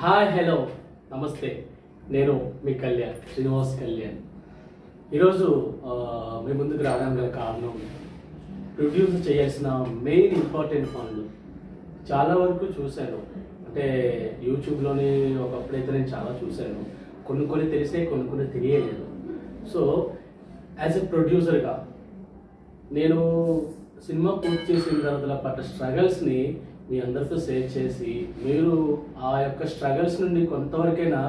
Hi hello నమస్తే. నేను మీ కళ్యాణ్ శ్రీనివాస్ కళ్యాణ్. ఈరోజు మీ ముందుకు రావడం గల కారణం ప్రొడ్యూస్ చేయాల్సిన మెయిన్ ఇంపార్టెంట్ పనులు. చాలా వరకు చూశాను. అంటే యూట్యూబ్లోని ఒకప్పుడైతే నేను చాలా చూశాను. కొన్ని కొన్ని తెలిసే కొన్ని కొన్ని తెలియలేదు. సో యాజ్ ఎ ప్రొడ్యూసర్గా నేను సినిమా పూర్తి చేసిన తర్వాత పడ్డ స్ట్రగల్స్ని మీ అందరితో షేర్ చేసి మీరు ఆ యొక్క స్ట్రగల్స్ నుండి కొంతవరకైనా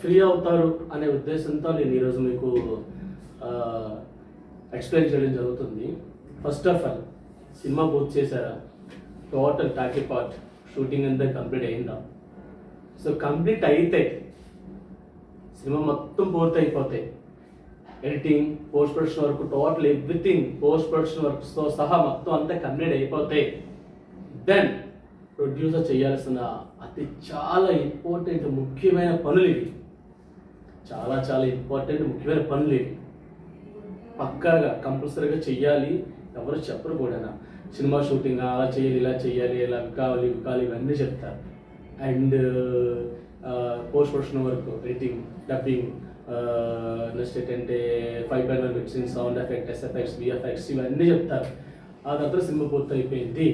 ఫ్రీ అవుతారు అనే ఉద్దేశంతో నేను ఈరోజు మీకు ఎక్స్ప్లెయిన్ చేయడం జరుగుతుంది. ఫస్ట్ ఆఫ్ ఆల్ సినిమా పూర్తి చేశారా? టోటల్ టాకీ పార్ట్ షూటింగ్ అంతా కంప్లీట్ అయిందా? సో కంప్లీట్ అయితే సినిమా మొత్తం పూర్తి అయిపోతాయి ఎడిటింగ్ పోస్ట్ ప్రొడక్షన్ వరకు టోటల్ ఎవ్రీథింగ్ పోస్ట్ ప్రొడక్షన్ వర్క్స్తో సహా మొత్తం అంతా కంప్లీట్ అయిపోతాయి దెన్ ప్రొడ్యూసర్ చేయాల్సిన అతి చాలా ఇంపార్టెంట్ ముఖ్యమైన పనులు ఇవి. చాలా చాలా ఇంపార్టెంట్ ముఖ్యమైన పనులు ఇవి. పక్కాగా కంపల్సరీగా చెయ్యాలి ఎవరు చెప్పరు కూడా సినిమా షూటింగ్ అలా చేయాలి ఇలా చేయాలి ఇలా కావాలి ఇవి కావాలి ఇవన్నీ చెప్తారు. And post production work editing dubbing next ఏంటంటే five by one mixing sound effect SFX VFX ఇవన్నీ చెప్తారు. ఆ తర్వాత సినిమా పూర్తి అయిపోయింది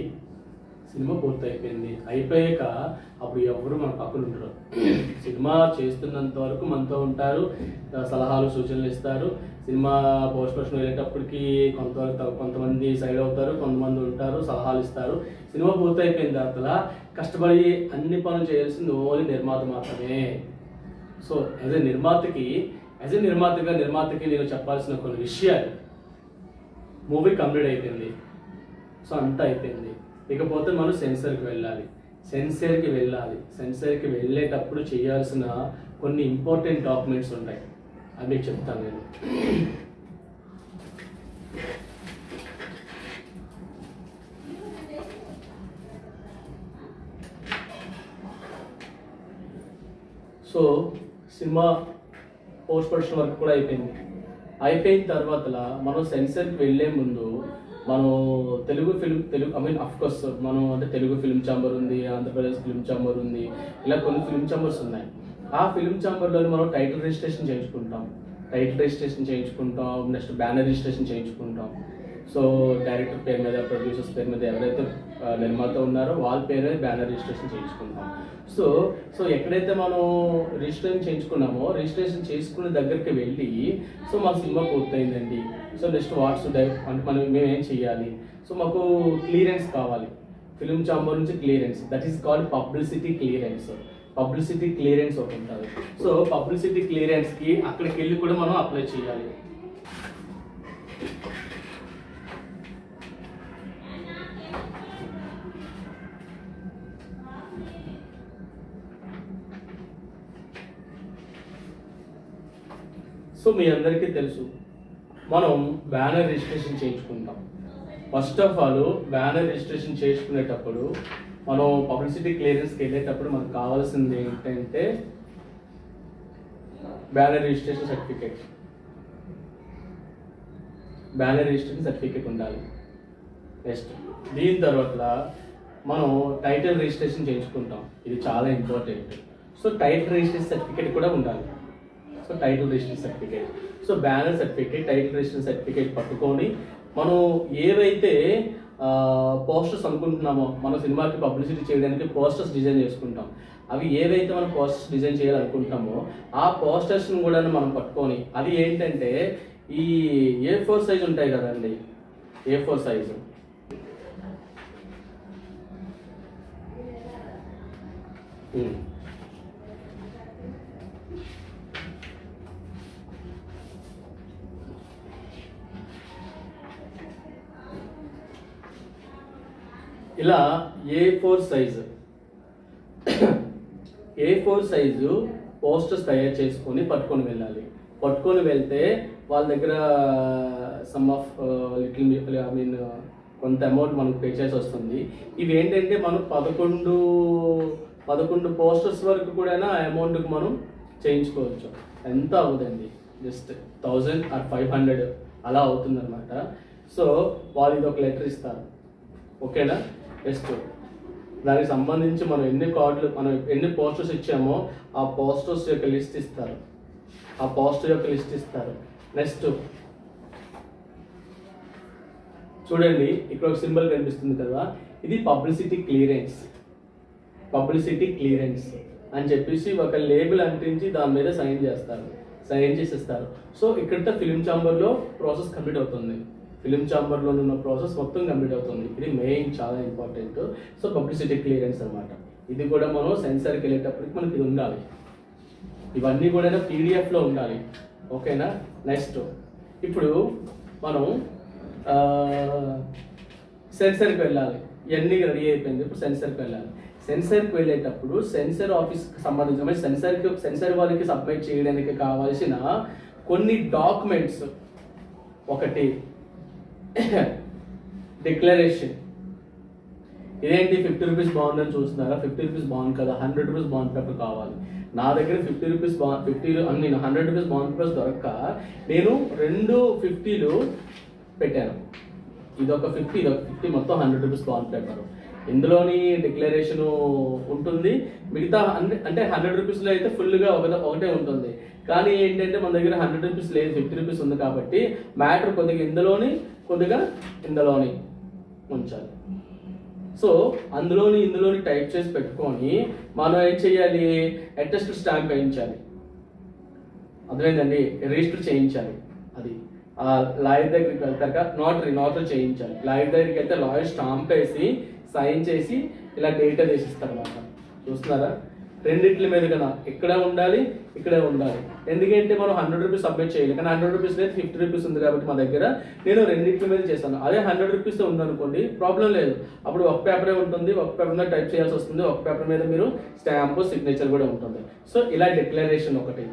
సినిమా పూర్తయిపోయింది. అయిపోయాక అప్పుడు ఎవరు మన పక్కన ఉంటారు సినిమా చేస్తున్నంత వరకు మనతో ఉంటారు. సలహాలు సూచనలు ఇస్తారు. సినిమా పోస్ట్ ప్రొడక్షన్ వెళ్ళేటప్పటికి కొంతవరకు కొంతమంది సైడ్ అవుతారు కొంతమంది ఉంటారు సలహాలు ఇస్తారు. సినిమా పూర్తయిపోయిన తర్వాత కష్టపడి అన్ని పనులు చేయాల్సింది ఓన్లీ నిర్మాత మాత్రమే. సో యాజ్ ఎ నిర్మాతకి యాజ్ ఎ నిర్మాతగా నిర్మాతకి నేను చెప్పాల్సిన కొన్ని విషయాలు. మూవీ కంప్లీట్ అయిపోయింది. సో అంతా అయిపోయింది. ఇకపోతే మనం సెన్సర్కి వెళ్ళాలి. సెన్సర్కి వెళ్ళాలి. సెన్సర్కి వెళ్ళేటప్పుడు చేయాల్సిన కొన్ని ఇంపార్టెంట్ డాక్యుమెంట్స్ ఉంటాయి. అవి మీకు చెప్తాను నేను. So cinema post production work కూడా అయిపోయింది. అయిపోయిన తర్వాత మనం సెన్సర్కి వెళ్ళే ముందు మనం Telugu film Telugu I mean of course మనం అంటే తెలుగు ఫిల్మ్ ఛాంబర్ ఉంది ఆంధ్రప్రదేశ్ ఫిల్మ్ ఛాంబర్ ఉంది ఇలా కొన్ని ఫిల్మ్ ఛాంబర్స్ ఉన్నాయి. ఆ ఫిల్మ్ ఛాంబర్లో మనం టైటిల్ రిజిస్ట్రేషన్ చేయించుకుంటాం. టైటిల్ రిజిస్ట్రేషన్ చేయించుకుంటాం నెక్స్ట్ బ్యానర్ రిజిస్ట్రేషన్ చేయించుకుంటాం. సో డైరెక్టర్ పేరు మీద ప్రొడ్యూసర్స్ పేరు మీద ఎవరైతే నిర్మాత ఉన్నారో వాళ్ళ పేరు బ్యానర్ రిజిస్ట్రేషన్ చేయించుకుంటాం సో సో ఎక్కడైతే మనం రిజిస్ట్రేషన్ చేయించుకున్నామో రిజిస్ట్రేషన్ చేసుకునే దగ్గరికి వెళ్ళి సో మా సినిమా పూర్తయిందండి. సో నెక్స్ట్ వాట్స్ అంటే మనం మేము ఏం చేయాలి సో మాకు క్లియరెన్స్ కావాలి. ఫిలిం చాంబర్ నుంచి clearance. That is called publicity clearance publicity clearance ఒకటి ఉంటుంది. సో పబ్లిసిటీ క్లియరెన్స్కి అక్కడికి వెళ్ళి కూడా మనం అప్లై చేయాలి. సో మీ అందరికీ తెలుసు మనం banner registration చేయించుకుంటాం. First of all banner registration చేసుకునేటప్పుడు మనం పబ్లిసిటీ క్లియరెన్స్కి వెళ్ళేటప్పుడు మనకు కావాల్సింది ఏంటంటే banner registration certificate. Banner registration certificate ఉండాలి. నెక్స్ట్ దీని తర్వాత మనం టైటిల్ రిజిస్ట్రేషన్ చేయించుకుంటాం. ఇది చాలా important. So title registration certificate కూడా ఉండాలి. So title registration certificate so banner certificate title registration certificate పట్టుకొని మనం ఏవైతే పోస్టర్స్ అనుకుంటున్నామో మన సినిమాకి పబ్లిసిటీ చేయడానికి పోస్టర్స్ డిజైన్ చేసుకుంటాం. అవి ఏవైతే మనం పోస్టర్స్ డిజైన్ చేయాలనుకుంటామో ఆ పోస్టర్స్ని కూడా మనం పట్టుకొని అది ఏంటంటే ఈ ఏ ఫోర్ సైజ్ ఉంటాయి కదండి. A four size um. ఇలా A four size A four size posters తయారు చేసుకొని పట్టుకొని వెళ్ళాలి. పట్టుకొని వెళ్తే వాళ్ళ దగ్గర some of little I mean కొంత అమౌంట్ మనకు పే చేసి వస్తుంది. ఇవి ఏంటంటే మనం పదకొండు పదకొండు పోస్టర్స్ వరకు కూడా ఆ అమౌంట్కి మనం చేయించుకోవచ్చు. ఎంత అవుతుంది just thousand or five hundred అలా అవుతుందన్నమాట. సో వాళ్ళు ఇది ఒక లెటర్ ఇస్తారు. ఓకేనా నెక్స్ట్ దానికి సంబంధించి మనం ఎన్ని కార్డులు మనం ఎన్ని పోస్టర్స్ ఇచ్చామో ఆ పోస్టర్స్ యొక్క లిస్ట్ ఇస్తారు. ఆ పోస్టర్ యొక్క లిస్ట్ ఇస్తారు. నెక్స్ట్ చూడండి ఇక్కడ ఒక సింబల్ కనిపిస్తుంది కదా. ఇది పబ్లిసిటీ క్లియరెన్స్ పబ్లిసిటీ క్లియరెన్స్ అని చెప్పేసి ఒక లేబుల్ అంటించి దాని మీద సైన్ చేస్తారు. సైన్ చేసేస్తారు. సో ఇక్కడితో ఫిలిం ఛాంబర్లో ప్రాసెస్ కంప్లీట్ అవుతుంది. ఫిలిం ఛాంబర్లో ఉన్న ప్రాసెస్ మొత్తం కంప్లీట్ అవుతుంది. ఇది మెయిన్ చాలా ఇంపార్టెంట్ సో పబ్లిసిటీ క్లియరెన్స్ అనమాట ఇది కూడా మనం సెన్సార్కి వెళ్ళేటప్పటికి మనకి ఇది ఉండాలి. ఇవన్నీ కూడా పీడిఎఫ్లో ఉండాలి. ఓకేనా నెక్స్ట్ ఇప్పుడు మనం సెన్సర్కి వెళ్ళాలి. ఇవన్నీ రెడీ అయిపోయింది. ఇప్పుడు సెన్సర్కి వెళ్ళాలి. సెన్సర్కి వెళ్ళేటప్పుడు సెన్సర్ ఆఫీస్కి సంబంధించిన సెన్సర్కి సెన్సర్ వాళ్ళకి సబ్మిట్ చేయడానికి కావాల్సిన కొన్ని డాక్యుమెంట్స్ ఒకటి. డిక్లరేషన్ ఇదేంటి ఫిఫ్టీ రూపీస్ బాగుందని చూస్తున్నారా? ఫిఫ్టీ రూపీస్ బాగుంది కదా. హండ్రెడ్ రూపీస్ బాండ్ పేపర్ కావాలి. నా దగ్గర ఫిఫ్టీ రూపీస్ బాండ్ ఫిఫ్టీ నేను హండ్రెడ్ రూపీస్ బాండ్ పేపర్స్ దొరక్క. నేను రెండు ఫిఫ్టీలు పెట్టాను. ఇది ఒక ఫిఫ్టీ ఇదొక ఫిఫ్టీ మొత్తం హండ్రెడ్ రూపీస్ బాండ్ పేపర్ ఇందులోని డిక్లరేషన్ ఉంటుంది. మిగతా అంటే హండ్రెడ్ రూపీస్లో అయితే ఫుల్గా ఒక ఒకటే ఉంటుంది. కానీ ఏంటంటే మన దగ్గర హండ్రెడ్ రూపీస్ లేదు ఫిఫ్టీ రూపీస్ ఉంది కాబట్టి మ్యాటర్ కొద్దిగా ఇందులోని కొద్దిగా ఇందులోని ఉంచాలి. సో అందులోని ఇందులోని టైప్ చేసి పెట్టుకొని మనం ఏం చేయాలి? అటెస్ట్ స్టాంప్ వేయించాలి. అర్థమైందండి? రిజిస్టర్ చేయించాలి. అది. ఆ లాయర్ దగ్గరికి వెళ్తాక నోటరీ నోటరీ చేయించాలి. లాయర్ దగ్గరికి వెళ్తే లాయర్ స్టాంప్ వేసి సైన్ చేసి ఇలా డేటా చేసిస్తారు అన్నమాట చూస్తున్నారా? రెండింటి మీద కదా. ఇక్కడే ఉండాలి ఇక్కడే ఉండాలి. ఎందుకంటే మనం హండ్రెడ్ రూపీస్ సబ్మిట్ చేయాలి? కానీ హండ్రెడ్ రూపీస్ లేదు ఫిఫ్టీ రూపీస్ ఉంది కాబట్టి మా దగ్గర నేను రెండింటి మీద చేశాను. అదే హండ్రెడ్ రూపీస్ ఉందనుకోండి ప్రాబ్లం లేదు. అప్పుడు ఒక పేపరే ఉంటుంది ఒక పేపర్ మీద టైప్ చేయాల్సి వస్తుంది ఒక పేపర్ మీద మీరు స్టాంప్ సిగ్నేచర్ కూడా ఉంటుంది. సో ఇలా డిక్లరేషన్ ఒకటి.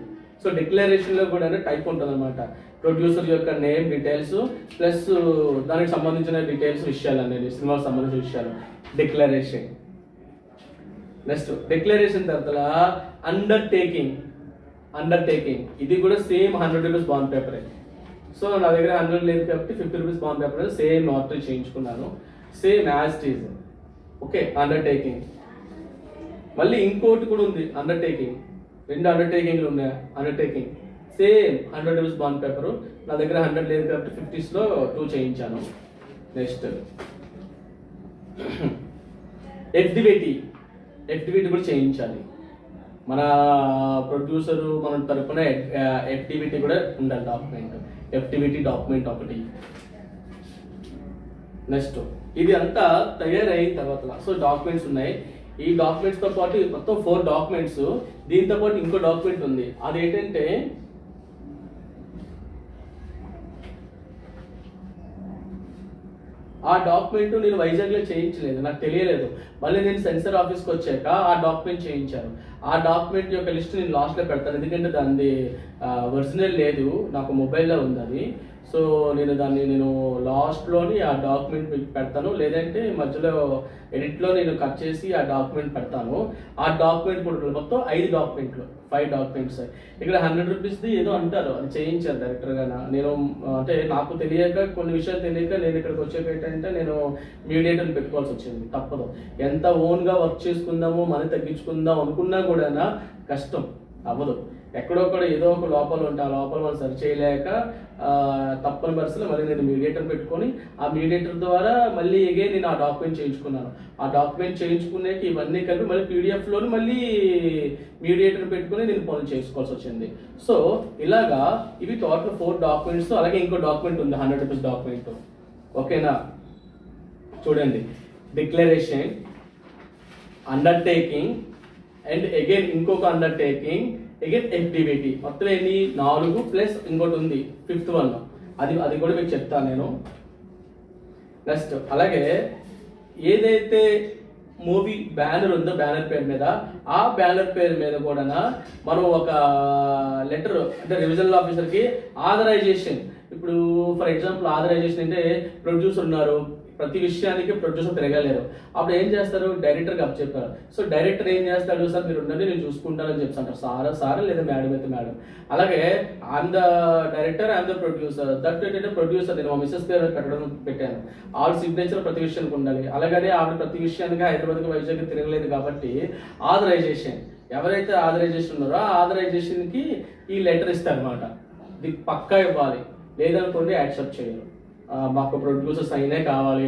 సో డిక్లరేషన్లో కూడా టైప్ ఉంటుంది అనమాట ప్రొడ్యూసర్ యొక్క నేమ్ డీటెయిల్స్ ప్లస్ దానికి సంబంధించిన డీటెయిల్స్ విషయాలు అనేది సినిమాకి సంబంధించిన విషయాలు. డిక్లరేషన్ నెక్స్ట్ డిక్లరేషన్ తర్వాత అండర్టేకింగ్ అండర్టేకింగ్ ఇది కూడా సేమ్ హండ్రెడ్ రూపీస్ బాండ్ పేపరే సో నా దగ్గర హండ్రెడ్ లేదు కాబట్టి fifty rupees bond paper same notary చేయించుకున్నాను. Same as this okay undertaking మళ్ళీ ఇంకోటి కూడా ఉంది అండర్టేకింగ్ రెండు అండర్టేకింగ్లు ఉన్నాయి? Undertaking same hundred rupees bond paper నా దగ్గర హండ్రెడ్ లేదు కాబట్టి ఫిఫ్టీస్లో టూ చేయించాను. నెక్స్ట్ ఎఫ్డివేటి ఎఫ్టివిటీ కూడా చేయించాలి. మన ప్రొడ్యూసర్ మన తరపున ఎఫ్టివిటీ కూడా ఉండాలి డాక్యుమెంట్ ఎఫ్టివిటీ డాక్యుమెంట్ ఒకటి. నెక్స్ట్ ఇది అంతా తయారైన తర్వాత. సో డాక్యుమెంట్స్ ఉన్నాయి. ఈ డాక్యుమెంట్స్తో పాటు మొత్తం ఫోర్ డాక్యుమెంట్స్ దీంతో పాటు ఇంకో డాక్యుమెంట్ ఉంది. అదేంటంటే ఆ డాక్యుమెంట్ నేను వైజాగ్లో చేయించలేదు నాకు తెలియలేదు. మళ్ళీ నేను సెన్సర్ ఆఫీస్కి వచ్చాక ఆ డాక్యుమెంట్ చేయించాను. ఆ డాక్యుమెంట్ యొక్క లిస్ట్ నేను లాస్ట్లో పెడతాను ఎందుకంటే దాని ఒరిజినల్ లేదు నాకు మొబైల్లో ఉంది అది. సో నేను దాన్ని నేను లాస్ట్లోని ఆ డాక్యుమెంట్ పెడతాను. లేదంటే మధ్యలో ఎడిట్లో నేను కట్ చేసి ఆ డాక్యుమెంట్ పెడతాను. ఆ డాక్యుమెంట్ కూడా మొత్తం ఐదు డాక్యుమెంట్లు ఫైవ్ డాక్యుమెంట్స్ ఇక్కడ హండ్రెడ్ రూపీస్ది ఏదో అంటారు. అది చేయించారు డైరెక్టర్గా నేను అంటే నాకు తెలియక కొన్ని విషయాలు తెలియక నేను ఇక్కడికి వచ్చేది ఏంటంటే నేను మీడియేటర్ని పెట్టుకోవాల్సి వచ్చింది. తప్పదు. ఎంత ఓన్గా వర్క్ చేసుకుందాము మనీ తగ్గించుకుందాం అనుకున్నా కూడా కష్టం. అవ్వదు. ఎక్కడొక్కడ ఏదో ఒక లోపాలు ఉంటే ఆ లోపాలు మనం సరి చేయలేక తప్పని పరిస్థితులు మళ్ళీ నేను మీడియేటర్ పెట్టుకొని ఆ మీడియేటర్ ద్వారా మళ్ళీ ఎగైన్ నేను ఆ డాక్యుమెంట్ చేయించుకున్నాను. ఆ డాక్యుమెంట్ చేయించుకునేకి ఇవన్నీ కలిపి మళ్ళీ పీడిఎఫ్లోని మళ్ళీ మీడియేటర్ పెట్టుకుని నేను పనులు చేసుకోవాల్సి వచ్చింది. సో ఇలాగా ఇవి టోటల్ ఫోర్ డాక్యుమెంట్స్ అలాగే ఇంకో డాక్యుమెంట్ ఉంది హండ్రెడ్ రూపీస్ డాక్యుమెంట్ ఓకేనా? చూడండి. డిక్లరేషన్ అండర్టేకింగ్ అండ్ అగైన్ ఇంకొక అండర్టేకింగ్ అగైన్ ఎఫ్డిబిటీ మొత్తం ఎన్ని నాలుగు ప్లస్ ఇంకోటి ఉంది. ఫిఫ్త్ వన్ అది అది కూడా మీకు చెప్తాను నేను. నెక్స్ట్ అలాగే ఏదైతే మూవీ బ్యానర్ ఉందో బ్యానర్ పేరు మీద ఆ బ్యానర్ పేరు మీద కూడా మనం ఒక లెటర్ అంటే రివిజనల్ ఆఫీసర్కి ఆథరైజేషన్ ఇప్పుడు ఫర్ ఎగ్జాంపుల్ ఆథరైజేషన్ అంటే ప్రొడ్యూసర్ ఉన్నారు. ప్రతి విషయానికి ప్రొడ్యూసర్ తిరగలేరు. అప్పుడు ఏం చేస్తారు? డైరెక్టర్కి అప్ చెప్పారు సో డైరెక్టర్ ఏం చేస్తాడు? సార్ మీరు ఉండండి నేను చూసుకుంటానని చెప్తాను సార్ సార్ లేదా మేడం అయితే మేడం? అలాగే I'm the director and the producer that ఏంటంటే ప్రొడ్యూసర్ నేను మా మిస్సెస్ పేరు పెట్టడం పెట్టాను. ఆవిడ సిగ్నేచర్ ప్రతి విషయానికి ఉండాలి. అలాగనే ఆవిడ ప్రతి విషయానికి హైదరాబాద్కి వైజాగ్ తిరగలేదు కాబట్టి ఆథరైజేషన్ ఎవరైతే ఆథరైజేషన్ ఉన్నారో ఆ ఆథరైజేషన్కి ఈ లెటర్ ఇస్తారనమాట ఇది పక్కా ఇవ్వాలి. లేదనుకోండి యాక్సెప్ట్ చేయరు. మాకు ప్రొడ్యూసర్ సైనే కావాలి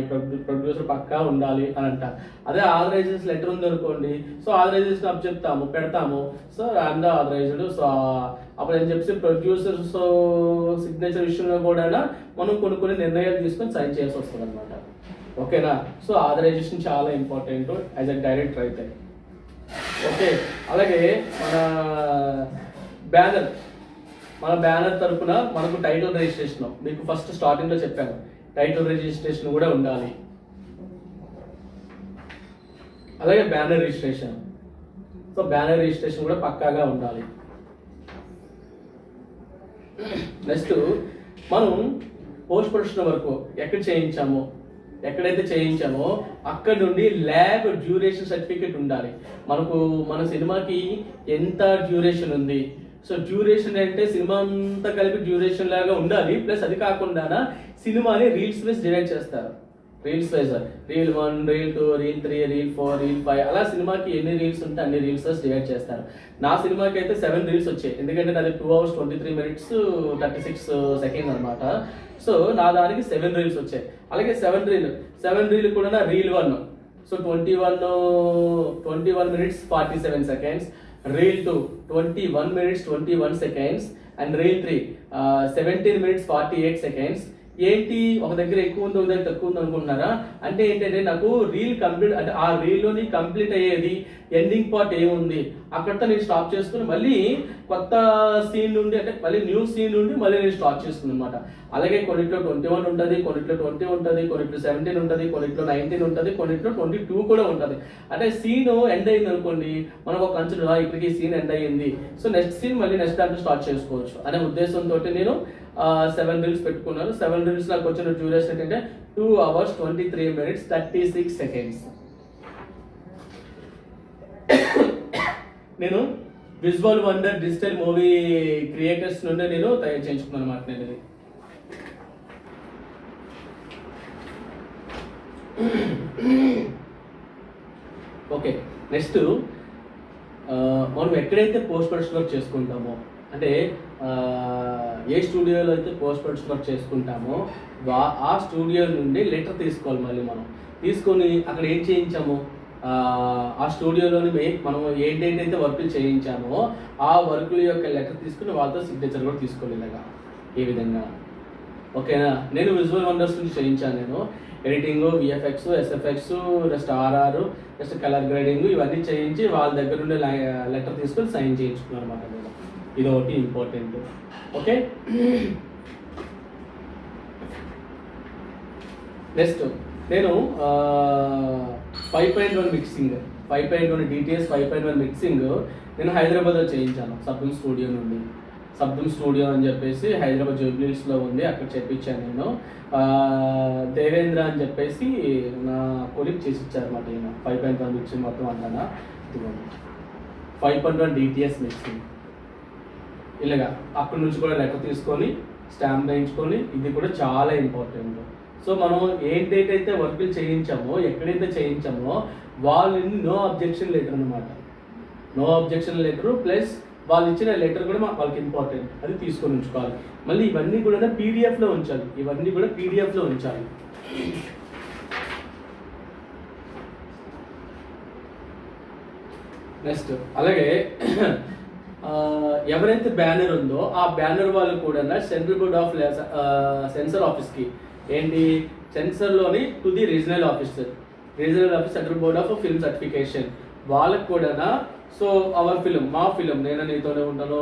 ప్రొడ్యూసర్ పక్కా ఉండాలి అని అంట. అదే ఆథరైజేషన్ లెటర్ ఉంది అనుకోండి సో ఆథరైజేషన్ అప్ చెప్తాము పెడతాము. సో అండ్ ఆథరైజ్డ్ సో అప్పుడు ఏం చెప్పి ప్రొడ్యూసర్ సో సిగ్నేచర్ విషయంలో కూడా మనం కొన్ని కొన్ని నిర్ణయాలు తీసుకొని సైన్ చేయాల్సి వస్తుంది అనమాట ఓకేనా? సో ఆథరైజేషన్ చాలా ఇంపార్టెంట్ యాజ్ అ డైరెక్టర్ అయితే ఓకే అలాగే మన బ్యానర్. మన బ్యానర్ తరపున మనకు టైటిల్ రిజిస్ట్రేషన్ మీకు ఫస్ట్ స్టార్టింగ్లో చెప్పాను. టైటిల్ రిజిస్ట్రేషన్ కూడా ఉండాలి. అలాగే banner registration so banner registration కూడా పక్కాగా ఉండాలి. నెక్స్ట్ మనం పోస్ట్ ప్రొడక్షన్ వరకు ఎక్కడ చేయించామో? ఎక్కడైతే చేయించామో అక్కడ నుండి ల్యాబ్ డ్యూరేషన్ సర్టిఫికేట్ ఉండాలి. మనకు మన సినిమాకి ఎంత డ్యూరేషన్ ఉంది? సో డ్యూరేషన్ అంటే సినిమా అంతా కలిపి డ్యూరేషన్ లాగా ఉండాలి. ప్లస్ అది కాకుండా సినిమాని రీల్స్ వైజ్ డివైడ్ చేస్తారు. Reels wise reel one reel two reel three reel four reel five అలా సినిమాకి ఎన్ని రీల్స్ ఉంటే అన్ని రీల్స్ డివైడ్ చేస్తారు. నా సినిమాకి అయితే సెవెన్ రీల్స్ వచ్చాయి. ఎందుకంటే నాది two hours twenty three minutes thirty six second అనమాట సో నా దానికి సెవెన్ రీల్స్ వచ్చాయి. అలాగే సెవెన్ రీల్ సెవెన్ రీల్ కూడా reel one so twenty one twenty one minutes forty seven seconds reel two twenty one minutes twenty one seconds and reel three seventeen minutes forty eight seconds ఏంటి? ఒక దగ్గర ఎక్కువ ఉంది ఒక దగ్గర తక్కువ ఉంది అనుకుంటున్నారా? అంటే ఏంటంటే నాకు రీల్ కంప్లీట్ అంటే ఆ రీల్లోని కంప్లీట్ అయ్యేది ఎండింగ్ పార్ట్ ఏముంది? అక్కడితో నేను స్టాప్ చేసుకుని మళ్ళీ కొత్త సీన్ నుండి అంటే మళ్ళీ న్యూ సీన్ నుండి మళ్ళీ నేను స్టార్ట్ చేసుకుని అనమాట అలాగే కొన్నిట్లో ట్వంటీ వన్ ఉంటుంది కొన్నిట్లో ట్వంటీ ఉంటుంది కొన్నిట్లో సెవెంటీన్ ఉంటుంది కొన్నిట్లో నైన్టీన్ ఉంటుంది కొన్నిట్లో ట్వంటీ టూ కూడా ఉంటుంది. అంటే సీన్ ఎండ్ అయింది అనుకోండి మనం ఒక అంచు ఇక్కడికి సీన్ ఎండ్ అయ్యింది. సో నెక్స్ట్ సీన్ మళ్ళీ నెక్స్ట్ దాంట్లో స్టార్ట్ చేసుకోవచ్చు. అనే ఉద్దేశంతో నేను సెవెన్ రీల్స్ పెట్టుకున్నాను. సెవెన్ రీల్స్ నాకు వచ్చిన డ్యూరేషన్ ఏంటంటే two hours twenty three minutes thirty six seconds నేను visual wonder digital movie creators నుండి నేను తయారు చేయించుకున్నాను అనమాట నేను ఇది. ఓకే నెక్స్ట్ మనం ఎక్కడైతే పోస్ట్ ప్రొడక్షన్ వర్క్ చేసుకుంటామో అంటే ఏ స్టూడియోలో అయితే పోస్ట్ ప్రొడక్షన్ వర్క్ చేసుకుంటామో ఆ స్టూడియో నుండి లెటర్ తీసుకోవాలి మళ్ళీ మనం. తీసుకొని అక్కడ ఏం చేయించాము? ఆ, స్టూడియోలోని మనం ఏంటేంటైతే వర్కులు చేయించామో ఆ వర్కుల యొక్క లెటర్ తీసుకుని వాళ్ళతో సిగ్నేచర్ కూడా తీసుకోవాలి ఇలాగా ఈ విధంగా? ఓకేనా? నేను విజువల్ వండర్స్ నుంచి చేయించాను నేను. Editing VFX SFX next RR next colour grading ఇవన్నీ చేయించి వాళ్ళ దగ్గర నుండి లెటర్ తీసుకొని సైన్ చేయించుకున్నాను అనమాట నేను ఇది ఒకటి ఇంపార్టెంట్ ఓకే? నెక్స్ట్ నేను five point one mixing five point one DTS five point one mixing నేను హైదరాబాద్లో చేయించాను సబ్దమ్ స్టూడియో నుండి. సబ్దమ్ స్టూడియో అని చెప్పేసి హైదరాబాద్ జూబ్లీస్లో ఉంది అక్కడ చేపించాను నేను. దేవేంద్ర అని చెప్పేసి నా కొలిక్ చేసి ఇచ్చారన్నమాట ఈయన. ఫైవ్ పాయింట్ వన్ మిక్సింగ్ మొత్తం అంతా five point one DTS mixing ఇలాగా అక్కడి నుంచి కూడా లెక్క తీసుకొని స్టాంప్ వేయించుకొని ఇది కూడా చాలా ఇంపార్టెంట్ సో మనం ఏంటైతే వర్కులు చేయించామో ఎక్కడైతే చేయించామో వాళ్ళని నో అబ్జెక్షన్ లెటర్ అనమాట నో అబ్జెక్షన్ లెటర్ ప్లస్ వాళ్ళు ఇచ్చిన లెటర్ కూడా మాకు వాళ్ళకి ఇంపార్టెంట్ అది తీసుకొని ఉంచుకోవాలి. మళ్ళీ ఇవన్నీ కూడా పీడిఎఫ్లో ఉంచాలి. ఇవన్నీ కూడా పీడిఎఫ్లో ఉంచాలి. నెక్స్ట్ అలాగే ఎవరైతే బ్యానర్ ఉందో ఆ బ్యానర్ వాళ్ళు కూడా సెంట్రల్ బోర్డ్ ఆఫ్ సెన్సర్ ఆఫీస్కి ఏంటి? సెన్సర్లోని to the regional officer. Regional office central board of film certification. వాళ్ళకు కూడా సో అవర్ ఫిలిం మా ఫిలిం నేను నీతోనే ఉంటాను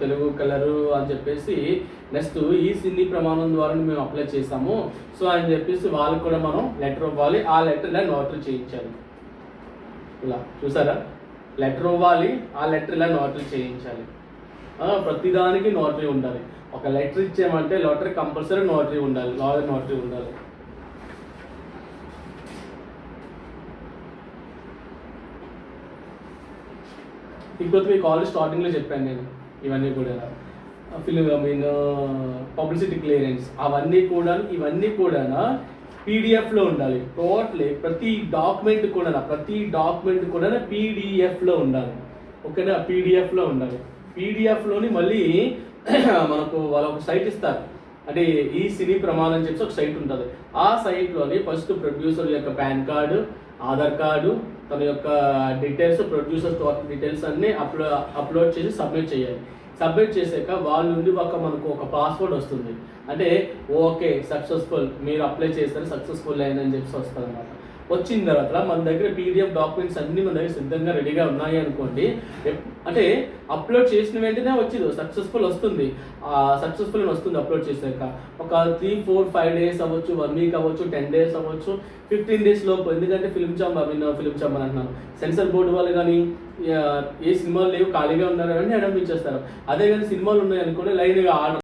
తెలుగు కలరు అని చెప్పేసి నెక్స్ట్ ఈ సినీ ప్రమాణం ద్వారా మేము అప్లై చేసాము సో అని చెప్పేసి వాళ్ళకి కూడా మనం లెటర్ ఇవ్వాలి. ఆ లెటర్ నోటరీ చేయించాలి ఇలా చూసారా? లెటర్ ఇవ్వాలి ఆ లెటర్ ఇలా నోటరీ చేయించాలి. ప్రతిదానికి నోటరీ ఉండాలి. ఒక లెటర్ ఇచ్చేయమంటే లెటర్ కంపల్సరీ నోటరీ ఉండాలి లాయర్ నోటరీ ఉండాలి. ఇంకొక మీకు ఆల్రెడీ స్టార్టింగ్లో చెప్పాను నేను ఇవన్నీ కూడా. Film I mean publicity clearance అవన్నీ కూడా ఇవన్నీ కూడా పీడిఎఫ్లో ఉండాలి. టోటలీ ప్రతి డాక్యుమెంట్ కూడా ప్రతి డాక్యుమెంట్ కూడా పీడిఎఫ్లో ఉండాలి. ఓకేనా? పీడిఎఫ్లో ఉండాలి. పీడిఎఫ్లోని మళ్ళీ మనకు వాళ్ళు ఒక సైట్ ఇస్తారు. అంటే ఈ సినీ ప్రమాణం అని చెప్పి ఒక సైట్ ఉంటుంది. ఆ సైట్లోని ఫస్ట్ ప్రొడ్యూసర్ యొక్క పాన్ కార్డు ఆధార్ కార్డు తన యొక్క డీటెయిల్స్ ప్రొడ్యూసర్ డీటెయిల్స్ అన్ని అప్లో అప్లోడ్ చేసి సబ్మిట్ చేయాలి. సబ్మిట్ చేసాక వాళ్ళ నుండి ఒక మనకు ఒక పాస్వర్డ్ వస్తుంది. అంటే ఓకే సక్సెస్ఫుల్ మీరు అప్లై చేస్తారు సక్సెస్ఫుల్ అయిందని చెప్పి వస్తుంది అనమాట వచ్చిన తర్వాత మన దగ్గర పీడిఎఫ్ డాక్యుమెంట్స్ అన్ని మన దగ్గర సిద్ధంగా రెడీగా ఉన్నాయి అనుకోండి అంటే అప్లోడ్ చేసిన వెంటనే వచ్చింది సక్సెస్ఫుల్ వస్తుంది. సక్సెస్ఫుల్ అని వస్తుంది అప్లోడ్ చేశాక. ఒక త్రీ ఫోర్ ఫైవ్ డేస్ అవ్వచ్చు వన్ వీక్ అవ్వచ్చు టెన్ డేస్ అవ్వచ్చు ఫిఫ్టీన్ డేస్ లోపు. ఎందుకంటే film chamber I film chamber అని అంటున్నాను సెన్సర్ బోర్డు వాళ్ళు కానీ ఏ సినిమాలు లేవు ఖాళీగా ఉన్నారు అని అడంపించేస్తారు అదే కానీ సినిమాలు ఉన్నాయి అనుకోండి లైన్గా ఆర్డర్